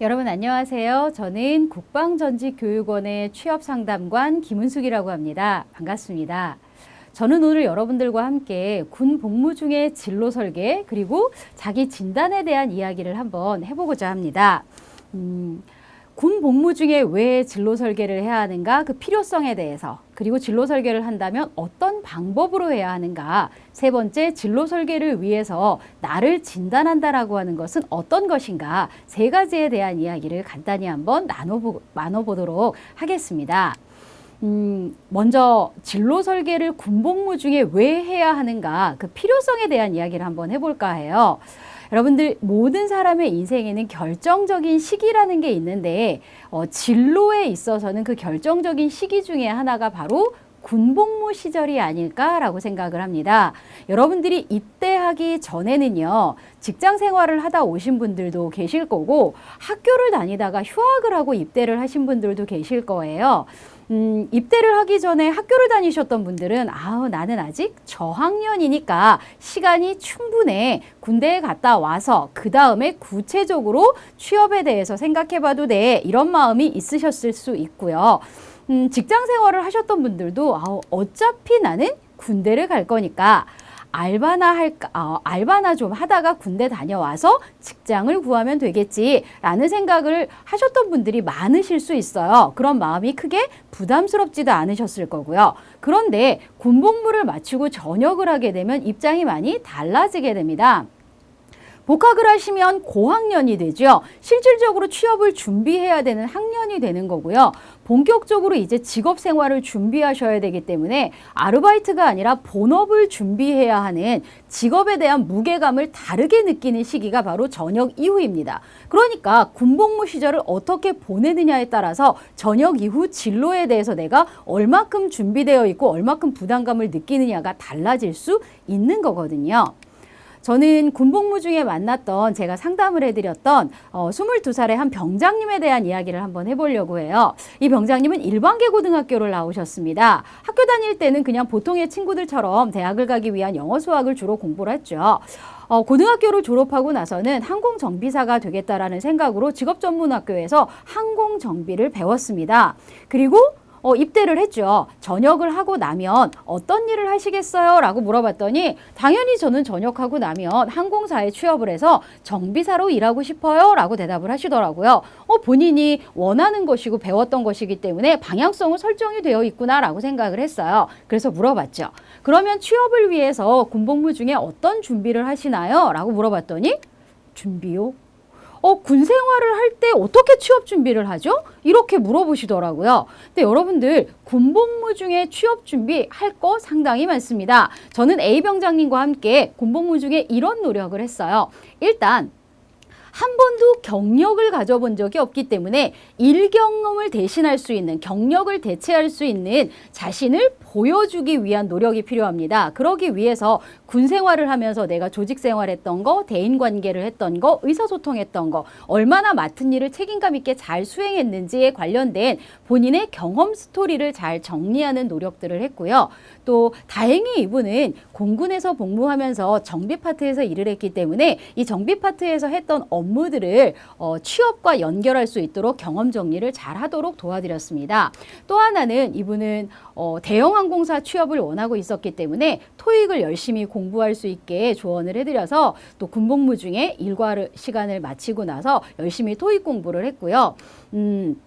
여러분 안녕하세요. 저는 국방전직교육원의 취업상담관 김은숙이라고 합니다. 반갑습니다. 저는 오늘 여러분들과 함께 군 복무 중에 진로 설계 그리고 자기 진단에 대한 이야기를 한번 해보고자 합니다. 음, 군 복무 중에 왜 진로 설계를 해야 하는가 그 필요성에 대해서 그리고 진로 설계를 한다면 어떤 방법으로 해야 하는가 세 번째 진로 설계를 위해서 나를 진단한다라고 하는 것은 어떤 것인가 세 가지에 대한 이야기를 간단히 한번 나눠보, 나눠보도록 하겠습니다. 음, 먼저 진로 설계를 군복무 중에 왜 해야 하는가 그 필요성에 대한 이야기를 한번 해볼까 해요. 여러분들 모든 사람의 인생에는 결정적인 시기라는 게 있는데 어, 진로에 있어서는 그 결정적인 시기 중에 하나가 바로 군복무 시절이 아닐까라고 생각을 합니다. 여러분들이 입대하기 전에는요, 직장 생활을 하다 오신 분들도 계실 거고, 학교를 다니다가 휴학을 하고 입대를 하신 분들도 계실 거예요. 음, 입대를 하기 전에 학교를 다니셨던 분들은 아우 나는 아직 저학년이니까 시간이 충분해 군대에 갔다 와서 그 다음에 구체적으로 취업에 대해서 생각해봐도 돼 이런 마음이 있으셨을 수 있고요. 음, 직장 생활을 하셨던 분들도 아우 어차피 나는 군대를 갈 거니까 알바나 할까, 어, 알바나 좀 하다가 군대 다녀와서 직장을 구하면 되겠지라는 생각을 하셨던 분들이 많으실 수 있어요. 그런 마음이 크게 부담스럽지도 않으셨을 거고요. 그런데 군복무를 마치고 전역을 하게 되면 입장이 많이 달라지게 됩니다. 복학을 하시면 고학년이 되죠. 실질적으로 취업을 준비해야 되는 학년이 되는 거고요. 본격적으로 이제 직업 생활을 준비하셔야 되기 때문에 아르바이트가 아니라 본업을 준비해야 하는 직업에 대한 무게감을 다르게 느끼는 시기가 바로 전역 이후입니다. 그러니까 군복무 시절을 어떻게 보내느냐에 따라서 전역 이후 진로에 대해서 내가 얼마큼 준비되어 있고 얼마큼 부담감을 느끼느냐가 달라질 수 있는 거거든요. 저는 군복무 중에 만났던 제가 상담을 해드렸던 어, 22살의 한 병장님에 대한 이야기를 한번 해보려고 해요. 이 병장님은 일반계 고등학교를 나오셨습니다. 학교 다닐 때는 그냥 보통의 친구들처럼 대학을 가기 위한 영어 수학을 주로 공부를 했죠. 어, 고등학교를 졸업하고 나서는 항공정비사가 되겠다라는 생각으로 직업전문학교에서 항공정비를 배웠습니다. 그리고 어, 입대를 했죠. 전역을 하고 나면 어떤 일을 하시겠어요? 라고 물어봤더니 당연히 저는 전역하고 나면 항공사에 취업을 해서 정비사로 일하고 싶어요. 라고 대답을 하시더라고요. 어, 본인이 원하는 것이고 배웠던 것이기 때문에 방향성은 설정이 되어 있구나 라고 생각을 했어요. 그래서 물어봤죠. 그러면 취업을 위해서 군복무 중에 어떤 준비를 하시나요? 라고 물어봤더니 준비요? 어, 군 생활을 할 때 어떻게 취업 준비를 하죠? 이렇게 물어보시더라고요. 근데 여러분들 군복무 중에 취업 준비 할 거 상당히 많습니다. 저는 A 병장님과 함께 군복무 중에 이런 노력을 했어요. 일단 한 번도 경력을 가져본 적이 없기 때문에 일 경험을 대신할 수 있는 경력을 대체할 수 있는 자신을 보여주기 위한 노력이 필요합니다. 그러기 위해서 군 생활을 하면서 내가 조직 생활했던 거, 대인 관계를 했던 거, 의사소통했던 거, 얼마나 맡은 일을 책임감 있게 잘 수행했는지에 관련된 본인의 경험 스토리를 잘 정리하는 노력들을 했고요. 또 다행히 이분은 공군에서 복무하면서 정비 파트에서 일을 했기 때문에 이 정비 파트에서 했던 업무들을 어, 취업과 연결할 수 있도록 경험 정리를 잘 하도록 도와드렸습니다. 또 하나는 이분은 어, 대형 항공사 취업을 원하고 있었기 때문에 토익을 열심히 공 부할 수 있게 조언을 해드려서 또 군복무 중에 일과 시간을 마치고 나서 열심히 토익 공부를 했고요. 음,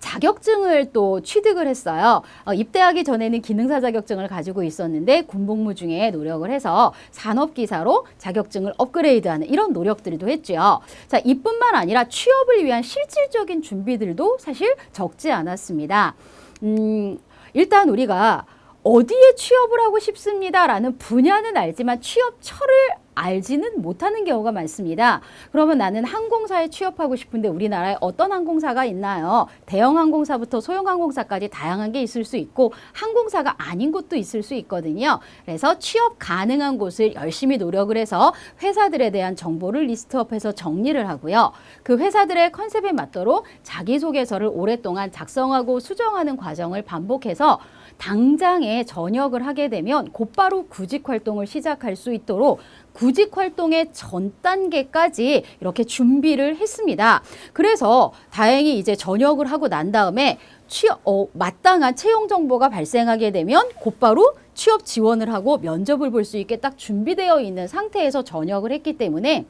자격증을 또 취득을 했어요. 어, 입대하기 전에는 기능사 자격증을 가지고 있었는데 군복무 중에 노력을 해서 산업기사로 자격증을 업그레이드하는 이런 노력들도 했죠. 자, 이뿐만 아니라 취업을 위한 실질적인 준비들도 사실 적지 않았습니다. 음, 일단 우리가 어디에 취업을 하고 싶습니다라는 분야는 알지만 취업처를 알지는 못하는 경우가 많습니다. 그러면 나는 항공사에 취업하고 싶은데 우리나라에 어떤 항공사가 있나요? 대형 항공사부터 소형 항공사까지 다양한 게 있을 수 있고 항공사가 아닌 곳도 있을 수 있거든요. 그래서 취업 가능한 곳을 열심히 노력을 해서 회사들에 대한 정보를 리스트업해서 정리를 하고요. 그 회사들의 컨셉에 맞도록 자기소개서를 오랫동안 작성하고 수정하는 과정을 반복해서 당장에 전역을 하게 되면 곧바로 구직 활동을 시작할 수 있도록 구직 활동의 전 단계까지 이렇게 준비를 했습니다. 그래서 다행히 이제 전역을 하고 난 다음에 취업, 어, 마땅한 채용 정보가 발생하게 되면 곧바로 취업 지원을 하고 면접을 볼 수 있게 딱 준비되어 있는 상태에서 전역을 했기 때문에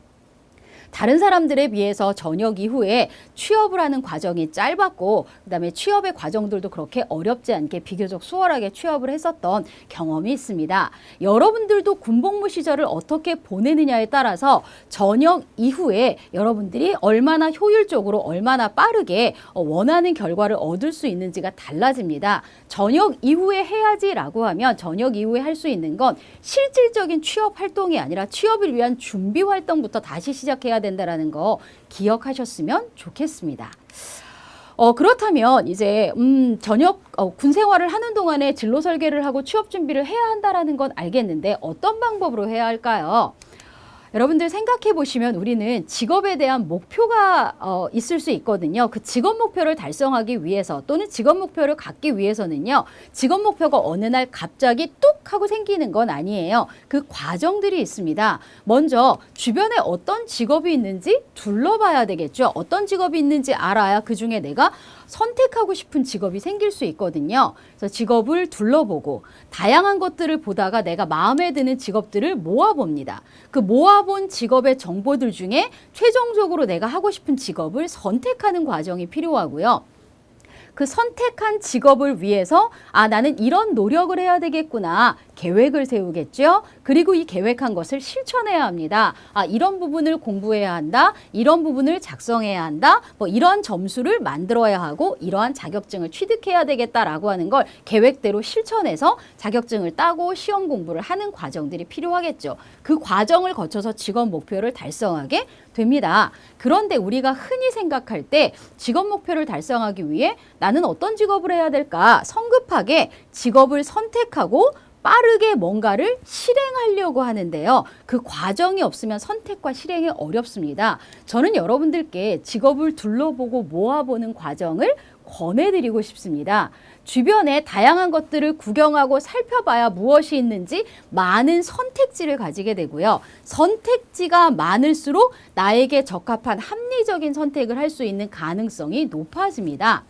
다른 사람들에 비해서 전역 이후에 취업을 하는 과정이 짧았고 그다음에 취업의 과정들도 그렇게 어렵지 않게 비교적 수월하게 취업을 했었던 경험이 있습니다. 여러분들도 군복무 시절을 어떻게 보내느냐에 따라서 전역 이후에 여러분들이 얼마나 효율적으로 얼마나 빠르게 어, 원하는 결과를 얻을 수 있는지가 달라집니다. 전역 이후에 해야지라고 하면 전역 이후에 할 수 있는 건 실질적인 취업 활동이 아니라 취업을 위한 준비 활동부터 다시 시작해야 된다라는 거 기억하셨으면 좋겠습니다. 어, 그렇다면 이제 음, 전역 어, 군 생활을 하는 동안에 진로 설계를 하고 취업 준비를 해야 한다라는 건 알겠는데 어떤 방법으로 해야 할까요? 여러분들 생각해 보시면 우리는 직업에 대한 목표가 어, 있을 수 있거든요. 그 직업 목표를 달성하기 위해서 또는 직업 목표를 갖기 위해서는요. 직업 목표가 어느 날 갑자기 뚝 하고 생기는 건 아니에요. 그 과정들이 있습니다. 먼저 주변에 어떤 직업이 있는지 둘러봐야 되겠죠. 어떤 직업이 있는지 알아야 그 중에 내가 선택하고 싶은 직업이 생길 수 있거든요. 그래서 직업을 둘러보고 다양한 것들을 보다가 내가 마음에 드는 직업들을 모아봅니다. 그 모 아본 직업의 정보들 중에 최종적으로 내가 하고 싶은 직업을 선택하는 과정이 필요하고요. 그 선택한 직업을 위해서 아 나는 이런 노력을 해야 되겠구나 계획을 세우겠죠. 그리고 이 계획한 것을 실천해야 합니다. 아 이런 부분을 공부해야 한다. 이런 부분을 작성해야 한다. 뭐 이런 점수를 만들어야 하고 이러한 자격증을 취득해야 되겠다라고 하는 걸 계획대로 실천해서 자격증을 따고 시험 공부를 하는 과정들이 필요하겠죠. 그 과정을 거쳐서 직업 목표를 달성하게 됩니다. 그런데 우리가 흔히 생각할 때 직업 목표를 달성하기 위해 나는 어떤 직업을 해야 될까? 성급하게 직업을 선택하고 빠르게 뭔가를 실행하려고 하는데요. 그 과정이 없으면 선택과 실행이 어렵습니다. 저는 여러분들께 직업을 둘러보고 모아보는 과정을 권해드리고 싶습니다. 주변에 다양한 것들을 구경하고 살펴봐야 무엇이 있는지 많은 선택지를 가지게 되고요. 선택지가 많을수록 나에게 적합한 합리적인 선택을 할 수 있는 가능성이 높아집니다.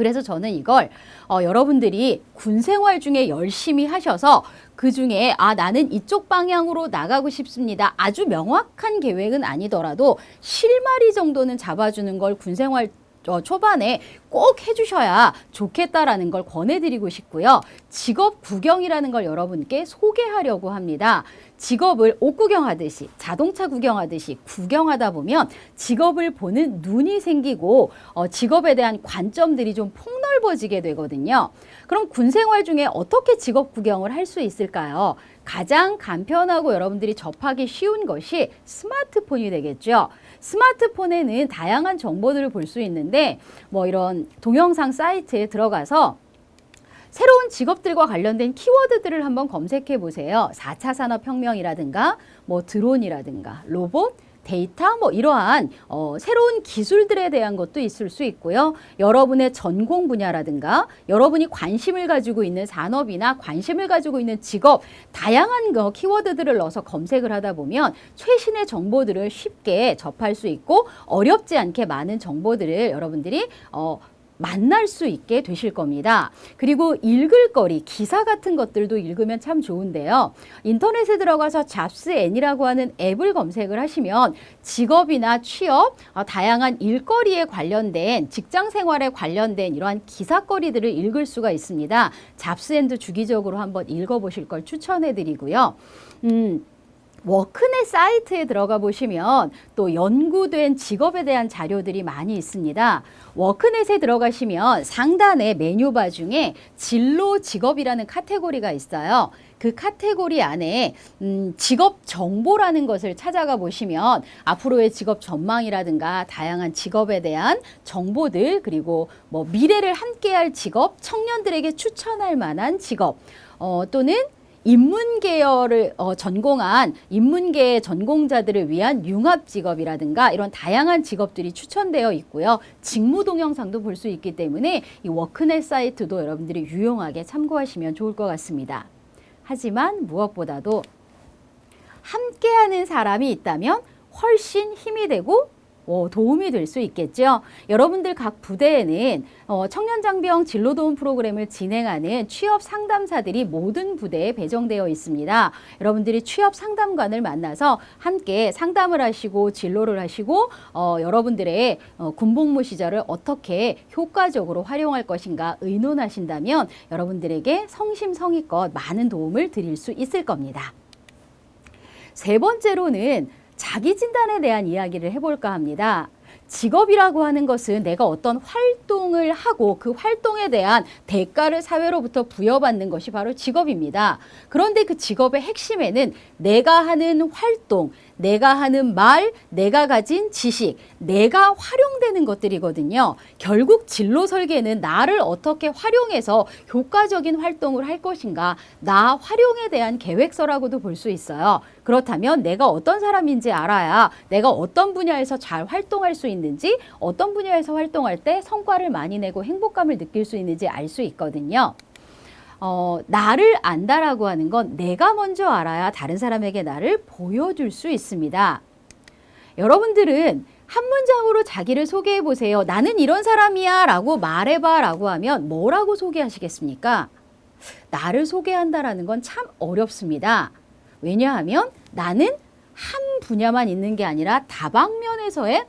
그래서 저는 이걸 어, 여러분들이 군 생활 중에 열심히 하셔서 그 중에 아 나는 이쪽 방향으로 나가고 싶습니다. 아주 명확한 계획은 아니더라도 실마리 정도는 잡아주는 걸 군 생활 어, 초반에 꼭 해주셔야 좋겠다라는 걸 권해드리고 싶고요. 직업 구경이라는 걸 여러분께 소개하려고 합니다. 직업을 옷 구경하듯이 자동차 구경하듯이 구경하다 보면 직업을 보는 눈이 생기고 어, 직업에 대한 관점들이 좀 폭넓어지게 되거든요. 그럼 군 생활 중에 어떻게 직업 구경을 할 수 있을까요? 가장 간편하고 여러분들이 접하기 쉬운 것이 스마트폰이 되겠죠. 스마트폰에는 다양한 정보들을 볼 수 있는데 뭐 이런 동영상 사이트에 들어가서 새로운 직업들과 관련된 키워드들을 한번 검색해 보세요. 4차 산업혁명이라든가 뭐 드론이라든가 로봇 데이터 뭐 이러한 어, 새로운 기술들에 대한 것도 있을 수 있고요. 여러분의 전공 분야라든가 여러분이 관심을 가지고 있는 산업이나 관심을 가지고 있는 직업 다양한 거 키워드들을 넣어서 검색을 하다 보면 최신의 정보들을 쉽게 접할 수 있고 어렵지 않게 많은 정보들을 여러분들이 어, 만날 수 있게 되실 겁니다. 그리고 읽을 거리, 기사 같은 것들도 읽으면 참 좋은데요. 인터넷에 들어가서 잡스앤이라고 하는 앱을 검색을 하시면 직업이나 취업, 어, 다양한 일거리에 관련된 직장 생활에 관련된 이러한 기사거리들을 읽을 수가 있습니다. 잡스앤도 주기적으로 한번 읽어보실 걸 추천해 드리고요. 음, 워크넷 사이트에 들어가 보시면 또 연구된 직업에 대한 자료들이 많이 있습니다. 워크넷에 들어가시면 상단에 메뉴바 중에 진로 직업이라는 카테고리가 있어요. 그 카테고리 안에 음, 직업 정보라는 것을 찾아가 보시면 앞으로의 직업 전망이라든가 다양한 직업에 대한 정보들 그리고 뭐 미래를 함께할 직업, 청년들에게 추천할 만한 직업 어, 또는 인문 계열을 어, 전공한 인문계 전공자들을 위한 융합 직업이라든가 이런 다양한 직업들이 추천되어 있고요. 직무 동영상도 볼 수 있기 때문에 이 워크넷 사이트도 여러분들이 유용하게 참고하시면 좋을 것 같습니다. 하지만 무엇보다도 함께하는 사람이 있다면 훨씬 힘이 되고 어, 도움이 될 수 있겠죠. 여러분들 각 부대에는 어, 청년 장병 진로 도움 프로그램을 진행하는 취업 상담사들이 모든 부대에 배정되어 있습니다. 여러분들이 취업 상담관을 만나서 함께 상담을 하시고 진로를 하시고 어, 여러분들의 어, 군복무 시절을 어떻게 효과적으로 활용할 것인가 의논하신다면 여러분들에게 성심성의껏 많은 도움을 드릴 수 있을 겁니다. 세 번째로는 자기 진단에 대한 이야기를 해볼까 합니다. 직업이라고 하는 것은 내가 어떤 활동을 하고 그 활동에 대한 대가를 사회로부터 부여받는 것이 바로 직업입니다. 그런데 그 직업의 핵심에는 내가 하는 활동, 내가 하는 말, 내가 가진 지식, 내가 활용되는 것들이거든요. 결국 진로 설계는 나를 어떻게 활용해서 효과적인 활동을 할 것인가, 나 활용에 대한 계획서라고도 볼 수 있어요. 그렇다면 내가 어떤 사람인지 알아야 내가 어떤 분야에서 잘 활동할 수 있는지, 어떤 분야에서 활동할 때 성과를 많이 내고 행복감을 느낄 수 있는지 알 수 있거든요. 어, 나를 안다라고 하는 건 내가 먼저 알아야 다른 사람에게 나를 보여줄 수 있습니다. 여러분들은 한 문장으로 자기를 소개해 보세요. 나는 이런 사람이야 라고 말해봐 라고 하면 뭐라고 소개하시겠습니까? 나를 소개한다라는 건 참 어렵습니다. 왜냐하면 나는 한 분야만 있는 게 아니라 다방면에서의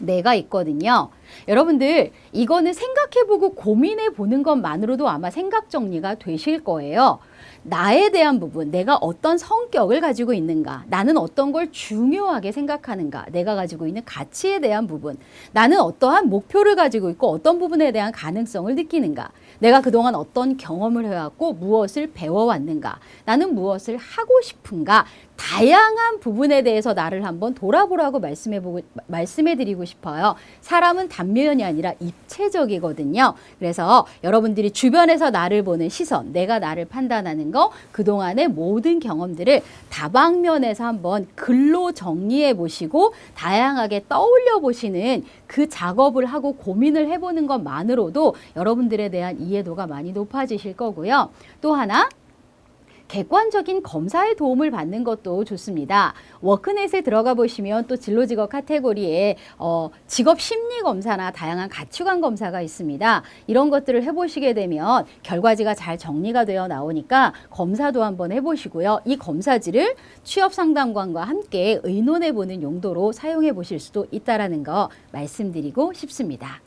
내가 있거든요. 여러분들 이거는 생각해보고 고민해보는 것만으로도 아마 생각 정리가 되실 거예요. 나에 대한 부분, 내가 어떤 성격을 가지고 있는가, 나는 어떤 걸 중요하게 생각하는가, 내가 가지고 있는 가치에 대한 부분, 나는 어떠한 목표를 가지고 있고 어떤 부분에 대한 가능성을 느끼는가, 내가 그동안 어떤 경험을 해왔고 무엇을 배워왔는가, 나는 무엇을 하고 싶은가, 다양한 부분에 대해서 나를 한번 돌아보라고 말씀해 보고, 말씀해 드리고 싶어요. 사람은 단면이 아니라 입체적이거든요. 그래서 여러분들이 주변에서 나를 보는 시선, 내가 나를 판단하는 거, 그동안의 모든 경험들을 다방면에서 한번 글로 정리해 보시고 다양하게 떠올려 보시는 그 작업을 하고 고민을 해 보는 것만으로도 여러분들에 대한 이해도가 많이 높아지실 거고요. 또 하나, 객관적인 검사의 도움을 받는 것도 좋습니다. 워크넷에 들어가 보시면 또 진로 직업 카테고리에 어, 직업 심리 검사나 다양한 가치관 검사가 있습니다. 이런 것들을 해보시게 되면 결과지가 잘 정리가 되어 나오니까 검사도 한번 해보시고요. 이 검사지를 취업 상담관과 함께 의논해 보는 용도로 사용해 보실 수도 있다라는 거 말씀드리고 싶습니다.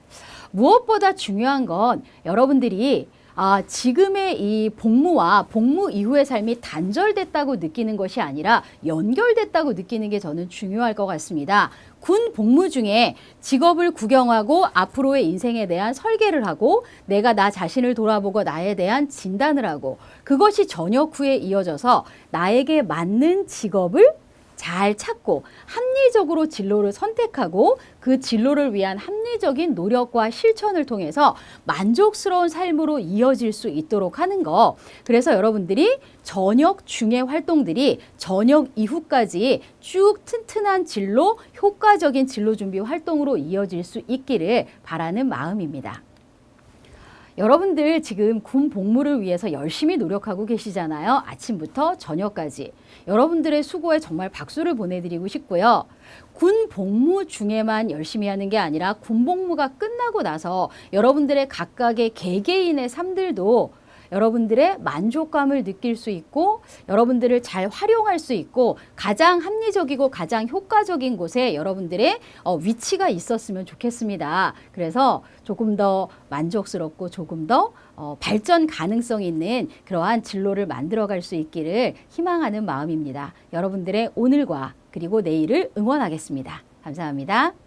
무엇보다 중요한 건 여러분들이 아, 지금의 이 복무와 복무 이후의 삶이 단절됐다고 느끼는 것이 아니라 연결됐다고 느끼는 게 저는 중요할 것 같습니다. 군 복무 중에 직업을 구경하고 앞으로의 인생에 대한 설계를 하고 내가 나 자신을 돌아보고 나에 대한 진단을 하고 그것이 전역 후에 이어져서 나에게 맞는 직업을 잘 찾고 합리적으로 진로를 선택하고 그 진로를 위한 합리적인 노력과 실천을 통해서 만족스러운 삶으로 이어질 수 있도록 하는 거. 그래서 여러분들이 저녁 중의 활동들이 저녁 이후까지 쭉 튼튼한 진로, 효과적인 진로 준비 활동으로 이어질 수 있기를 바라는 마음입니다. 여러분들 지금 군 복무를 위해서 열심히 노력하고 계시잖아요. 아침부터 저녁까지. 여러분들의 수고에 정말 박수를 보내드리고 싶고요. 군 복무 중에만 열심히 하는 게 아니라 군 복무가 끝나고 나서 여러분들의 각각의 개개인의 삶들도 여러분들의 만족감을 느낄 수 있고 여러분들을 잘 활용할 수 있고 가장 합리적이고 가장 효과적인 곳에 여러분들의 어, 위치가 있었으면 좋겠습니다. 그래서 조금 더 만족스럽고 조금 더 어, 발전 가능성 있는 그러한 진로를 만들어갈 수 있기를 희망하는 마음입니다. 여러분들의 오늘과 그리고 내일을 응원하겠습니다. 감사합니다.